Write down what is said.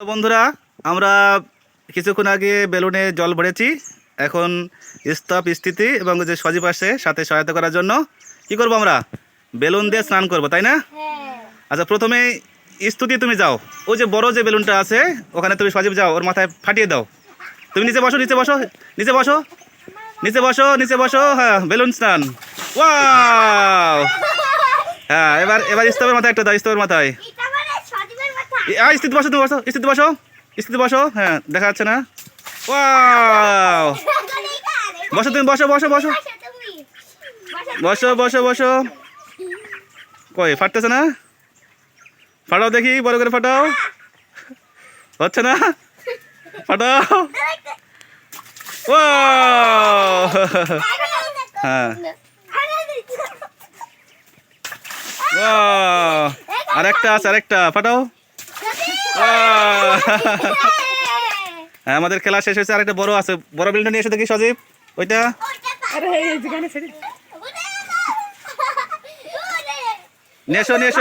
তো বন্ধুরা আমরা কিছুক্ষণ আগে বেলুনে জল ভরেছি। এখন স্তব স্থিতি এবং যে সজীব আসে সাথে সহায়তা করার জন্য কি করব আমরা? বেলুন দিয়ে স্নান করব তাই না? আচ্ছা প্রথমে স্তুতি তুমি যাও। ওই যে বড় যে বেলুনটা আছে ওখানে তুমি সজীব যাও ওর মাথায় ফাটিয়ে দাও। তুমি নিচে বসো নিচে বসো নিচে বসো নিচে বসো নিচে বসো হ্যাঁ বেলুন স্নান। ওয়াও! হ্যাঁ এবার এবার স্তবের মাথায় একটা দাও স্তবের মাথায়। স্থিতি বসো তুমি বসো স্থিতি বসো স্থিতি বসো হ্যাঁ দেখা যাচ্ছে না। ওয়াও! বসো তুমি, বসো বসো বসো। বসো বসো বসো। কই, ফাটতেছে না? ফাটাও দেখি, বড় করে ফাটাও। হচ্ছে না? ফাটাও। ওয়াও! হ্যাঁ। আরেকটা আছে, আরেকটা, ফাটাও। হ্যাঁ আমাদের খেলা শেষ হয়েছে আরেকটা বড় আছে। বড় বিল্ডিং নিয়ে এসে দেখি সজীব ওইটা? আরে এই যেখানে ছেড়ে নিয়ে এসো নিয়ে এসো